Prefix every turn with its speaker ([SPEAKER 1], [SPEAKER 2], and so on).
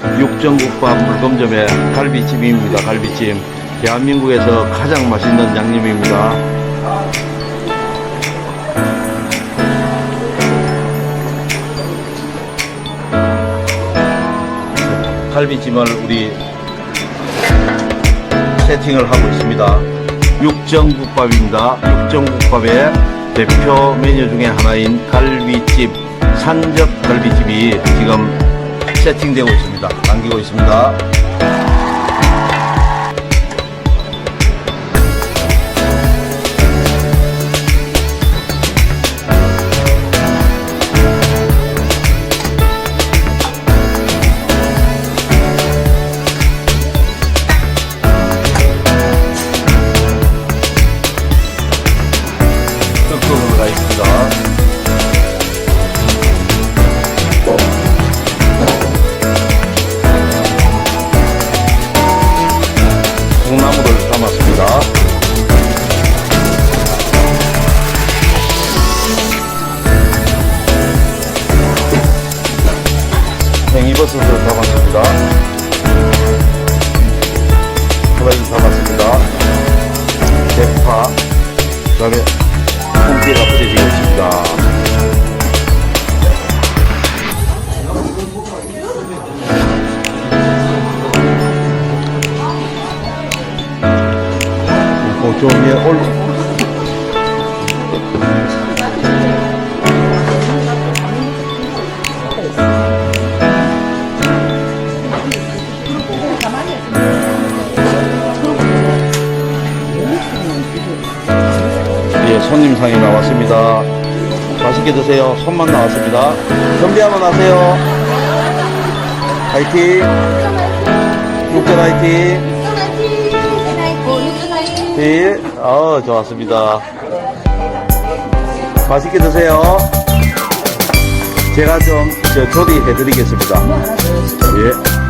[SPEAKER 1] 육정국밥 물금점의 갈비찜입니다. 갈비찜. 대한민국에서 가장 맛있는 양념입니다. 갈비찜을 우리 세팅을 하고 있습니다. 육정국밥입니다. 육정국밥의 대표 메뉴 중에 하나인 갈비찜, 산적 갈비찜이 지금 세팅되고 있습니다. 당기고 있습니다. 떡국으로 가 있습니다. 이버섯을 담았습니다. 후라이를 담았습니다. 대파, 그 다음에 홍게가 뿌려지고 있습니다. 고좀 위에 손님상이 나왔습니다. 맛있게 드세요. 손만 나왔습니다. 준비 한번 하세요. 화이팅! 육전 화이팅! 네, 어, 좋았습니다. 맛있게 드세요. 제가 좀 저, 조리해 드리겠습니다. 예.